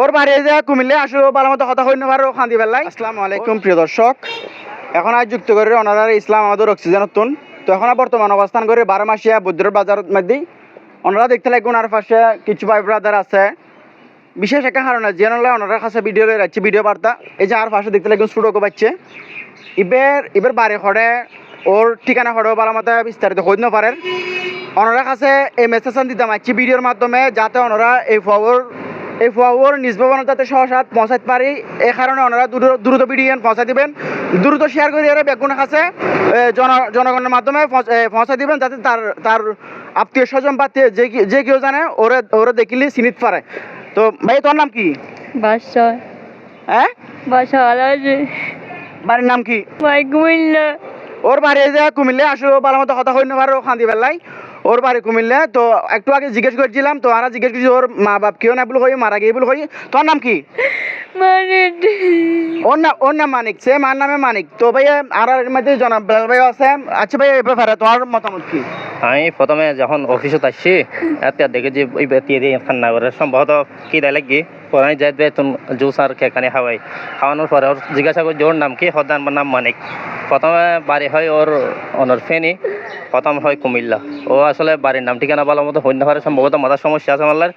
ওর বাড়ি যে কুমিল্লে আসলে ভালো মতো কথা হইতে পারো খান্দি বেলায়। আসসালামু আলাইকুম। প্রিয় দর্শক এখন আজ যুক্ত করে ওনারা ইসলাম আমাদের অক্সিজেন তুন। তো এখন বর্তমান অবস্থান করে বারো মাসিয়া বৈদ্যুর বাজার মধ্যে ওনারা দেখতে লাগবে ওনার পাশে কিছু ভাই ব্রাদার আছে। বিশেষ একটা কারণ আছে যেন ওনার কাছে ভিডিও লয়ে যাচ্ছে ভিডিও বার্তা। এই যে আর পাশে দেখতে লাগবে সুডোকো পাচ্ছে ইবের ইবের বাড়ি খড়ে ওর ঠিকানা খড়েও ভালো মতো বিস্তারিত হইতে না পারে ওনারা কাছে এই মেসেজ দিতাম আছি ভিডিওর মাধ্যমে যাতে ওনারা এই খবর এই খবর নিজ ভবনে যাতে সহসাত পৌঁছাতে পারি। এই কারণে ওনারা দ্রুত ভিডিও পৌঁছাই দিবেন। দ্রুত শেয়ার করে এরা বেগুনের কাছে জন জনগণের মাধ্যমে পৌঁছ- এ, দিবেন যাতে তার তার আত্মীয় স্বজন বা যে কি- যে কেউ জানে ওরে ওরে দেখিলে চিনিতে পারে। তো ভাই তোর নাম কি? হ্যাঁ? বাড়ির নাম কি? ভাই কুমিল্লা। ওর বাড়ি যে কুমিল্লে আসলে ভালো মতো কথা হইতে পারো খান্দি বেলায়। ওর বাড়ি কুমিল্লে তো একটু আগে জিজ্ঞেস করছিলাম তো আর জিজ্ঞেস করছি ওর মা বাপ কেউ না বলে হই মারা গিয়ে বলে হই তোর নাম কি? ওর নাম ওর নাম মানিক সে মার নামে মানিক। তো ভাই আর এর মধ্যে জনাব বেলাল ভাই আছে। আচ্ছা ভাই এই ব্যাপারে তোমার মতামত কি? আমি প্রথমে যখন অফিসত আসছি এতিয়া দেখি যে ওই ব্যক্তি দিয়ে খান্না করে। সম্ভবত কি দেয় লাগি? পরে আমি যাই তুমি জুস আর খেকানি খাওয়াই খাওয়ানোর পরে ওর জিজ্ঞাসা করি ওর নাম কি? হদান নাম মানিক। প্রথমে বাড়ি হয় ওর অনর ফেনি, প্রথম হয় কুমিল্লা। ও আসলে বাড়ির নাম ঠিকানা ভালো মতো হইতে পারে, সম্ভবত মাথার সমস্যা আছে আমার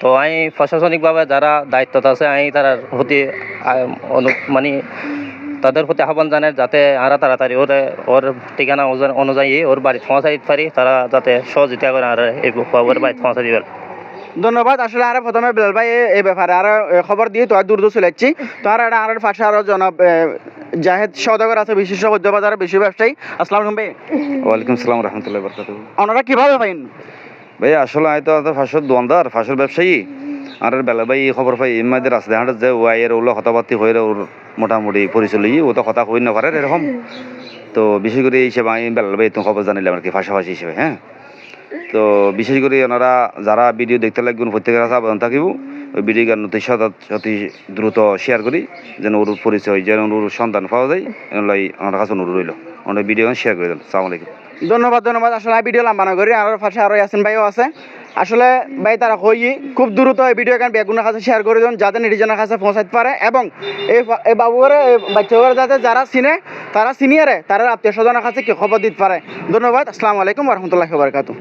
তো আমি প্রশাসনিকভাবে যারা দায়িত্বত আছে আমি তার প্রতি মানে তাদের প্রতি আহ্বান জানায় যাতে আরা তাড়াতাড়ি ওর ওর ঠিকানা অনুযায়ী- ওর বাড়ি পৌঁছাই দিতে পারি, তারা যাতে সহযোগিতা করে আর এই ওর বাড়ি পৌঁছা দিবে ধন্যবাদ। আসলে আর প্রথমে বেলাল ভাই এই ব্যাপারে আর খবর দিয়ে তো আর দ্রুত চলে যাচ্ছি। তো আর এটা আর পাশে আরও জনাব জাহেদ সৌদাগর আছে বিশিষ্ট মধ্য বাজারের বেশি ব্যবসায়ী। আসসালামু আলাইকুম ভাই। ওয়ালাইকুম সালাম রহমতুল্লাহ বরকাত ওনারা কীভাবে পাইন ভাই আসলে আয় তো তো ফাঁসর দোয়ানদার ফাঁসর ব্যবসায়ী। আর বেলা ভাই খবর পাই এমাদের রাস্তা হাঁটে যে ওয়াই এর ওগুলো কথাবার্তি হয়ে ওর মোটামুটি পরিচয় লই ও তো কথা হই না পারে এরকম। তো বিশেষ করে এই হিসেবে আমি বেলাল ভাই তুমি খবর জানিলাম আর কি পাশাপাশি হিসেবে হ্যাঁ? তো বিশেষ করে ওনারা যারা ভিডিও দেখতে লাগবেন, প্রত্যেকের কাছে আবেদন থাকিব। ওই ভিডিও গান অতি অতি দ্রুত শেয়ার করি, যেন ওর পরিচয়, যেন ওর সন্ধান পাওয়া যায়। এগুলাই ওনার কাছে অনুরোধ রইল। ওনার ভিডিও শেয়ার করে দেন। সালামালাইকুম ধন্যবাদ ধন্যবাদ। আসলে ভিডিও লাম্বানো করি, আর পাশে আরও ইয়াসিন ভাইও আছে। আসলে ভাই, তারা হই খুব দ্রুত এই ভিডিও এখানে বেগুনের কাছে শেয়ার করে দেন, যাতে নির্জনের কাছে পৌঁছাতে পারে। এবং এই এই বাবুরে বাচ্চাগুলো যাতে যারা চিনে, তারা সিনিয়রে তারা আত্মীয় স্বজনের কাছে কি খবর দিতে পারে। ধন্যবাদ, আসসালামু আলাইকুম রহমতুল্লাহ বারকাতু